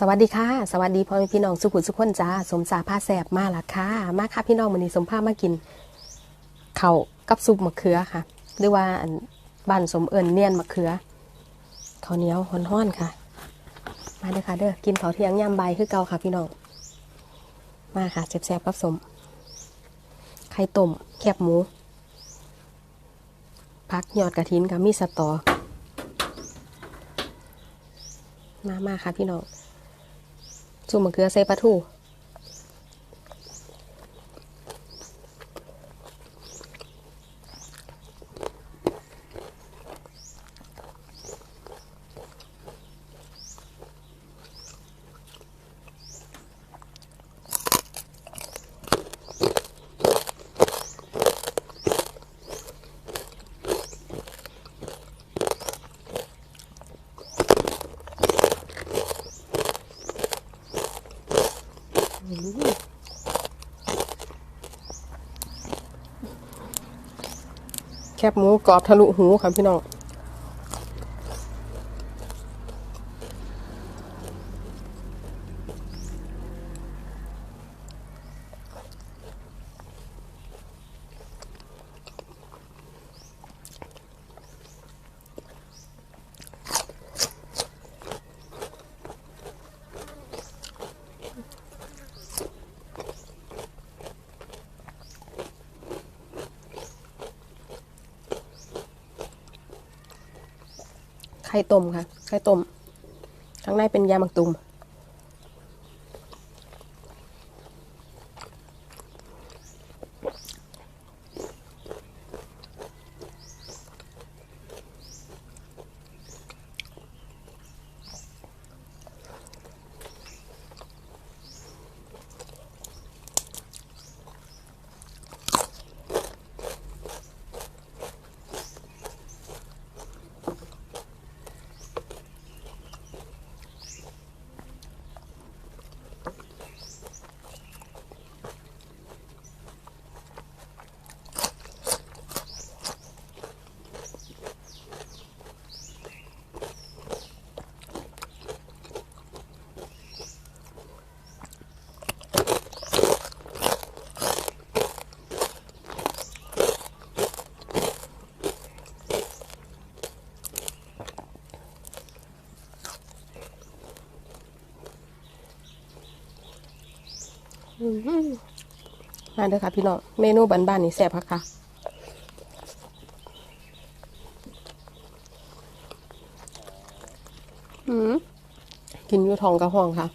สวัสดีค่ะ สวัสดีพ่อแม่พี่น้องสุขุสุขคนจ้าสมสาผ้าแสบมาละค่ะมาค่ะพี่น้องวันนี้สมผ้ามากินเขากับซุปมะเขือค่ะหรือว่าอันบ้านสมเอิญเนียนมะเขือข้าวเหนียวห้อนๆค่ะ มาเด้อค่ะเด้อกินข้าวเที่ยงยามใบคือเก่าค่ะพี่น้องมาค่ะแซ่บๆกับสมไข่ต้มแคบหมูพักยอดกระถินกับมีสตอมามาค่ะพี่น้อง ซุปมะเขือใส่ปลาทู แคบหมูกรอบทะลุหูค่ะพี่น้อง ไข่ต้มค่ะ ไข่ต้ม ข้างในเป็นยามักตุม มาเด้อค่ะพี่น้อง เมนูบ้านๆนี่แซ่บค่ะค่ะกินอยู่ทองกระห้องค่ะ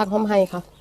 ผักหอมไฮค่ะ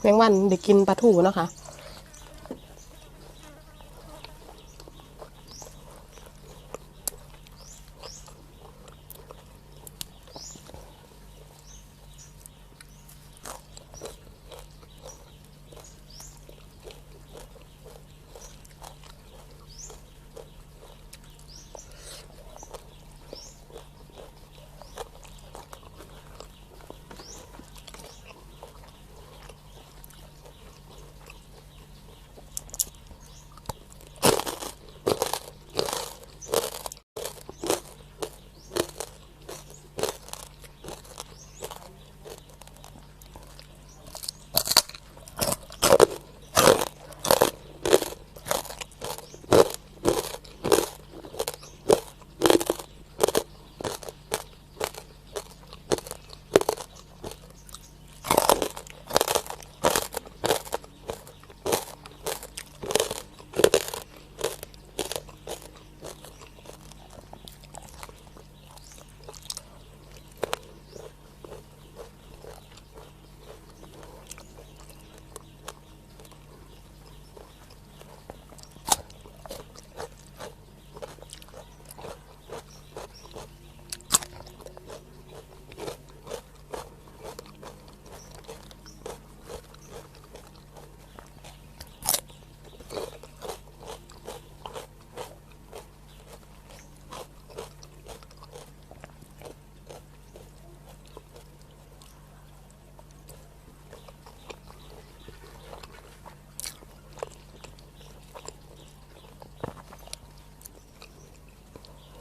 แมงวันเด็กกินปลาทูเนาะค่ะ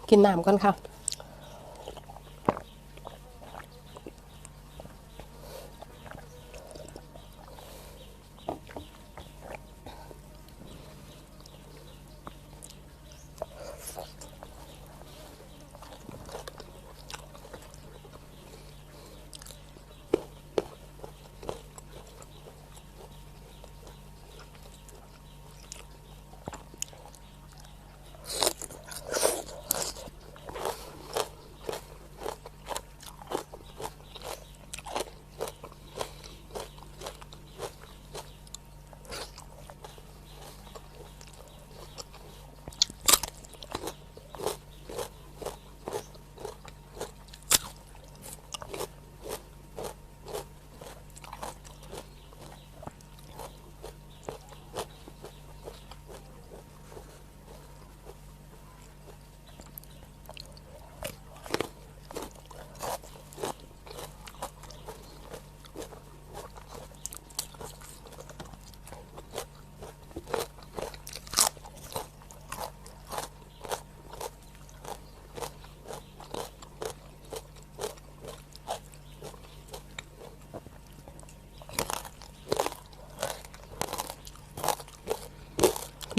กินน้ำก่อนค่ะ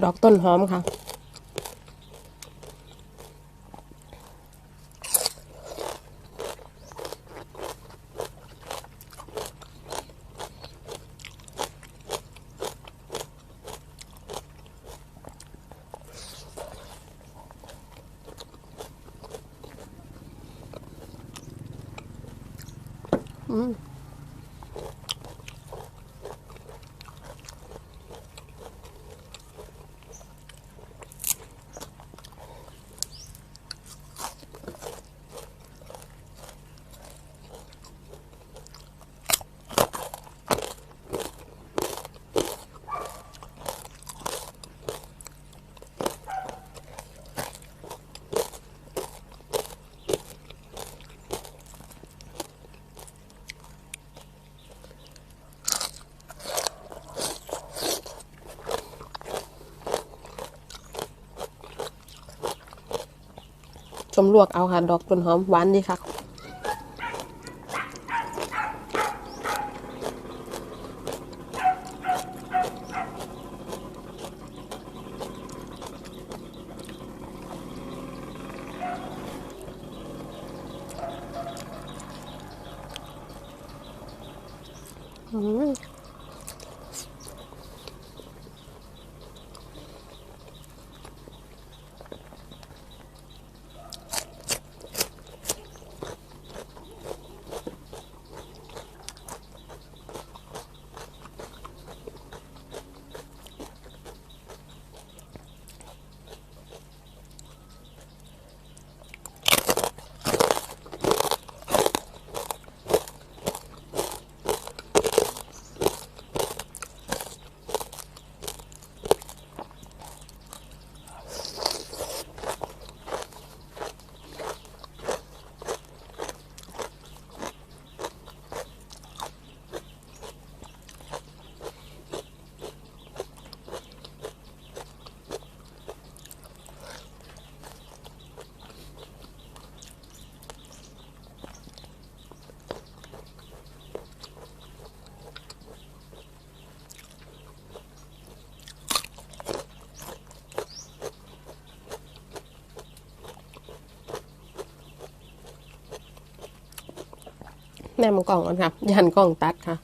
อกต้นหอมค่ะ อืม มลวกเอาค่ะ ดอกต้นหอมหวานดีค่ะอืม แม่มังกล่องก่อนค่ะ ยันกล่องตัดค่ะ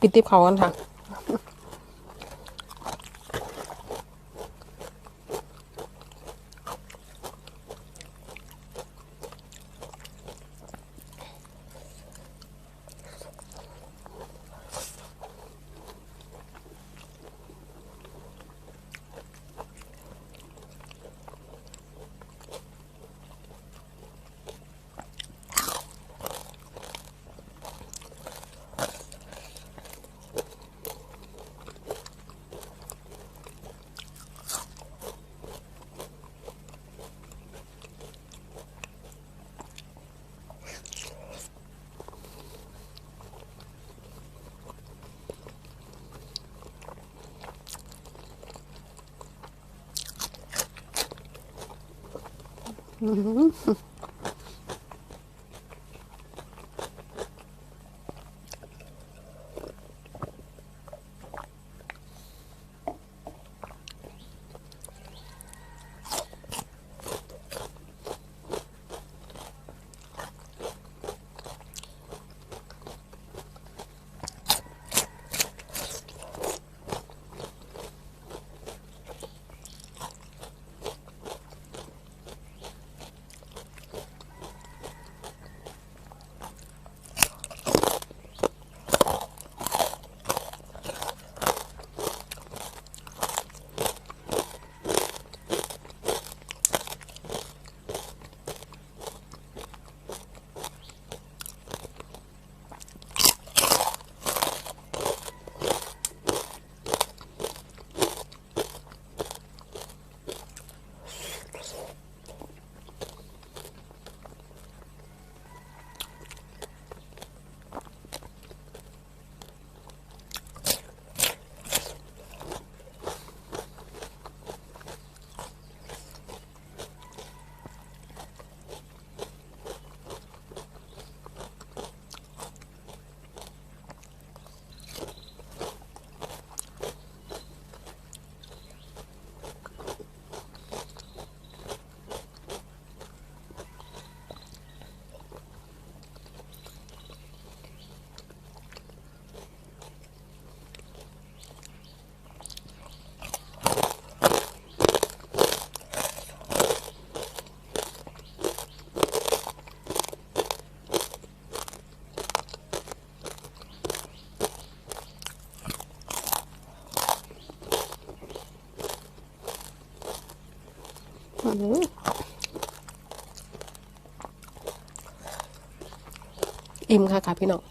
ปิดติบเขากันค่ะ 嗯哼。 อิ่มค่ะค่ะพี่น้อง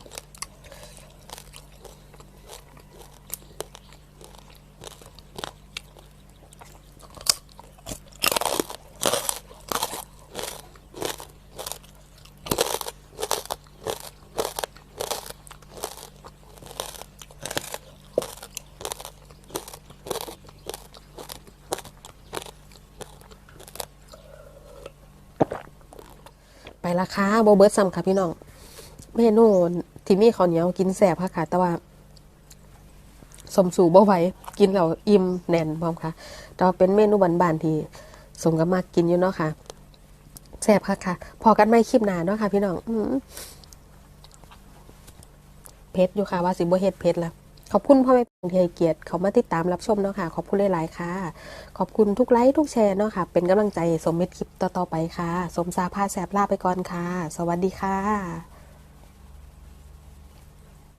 ไปราโบเบิร์ตซัมค่ะพี่น้องเมนูที่มีข้าวเหนียวกินแสบค่ะค่ะ แต่ว่าสมสู่บ่ไหวกินแล้วอิ่มแน่นพร้อมค่ะแต่ว่าเป็นเมนูบานๆที่สมกับมากกินอยู่เนาะค่ะแสบค่ะค่ะ พอกันไม่คลิปหนาเนาะค่ะ พี่น้องอเพชรอยู่ค่ะว่าสิบ่เฮ็ดเพชรละ ขอบคุณพ่อแม่ที่ให้เกียรติเขามาติดตามรับชมเนาะค่ะ ขอบคุณหลายๆค่ะ ขอบคุณทุกไลค์ทุกแชร์เนาะค่ะ เป็นกำลังใจสมเม็ดคลิปต่อๆไปค่ะ สมซาพาแสบลาไปก่อนค่ะ สวัสดีค่ะ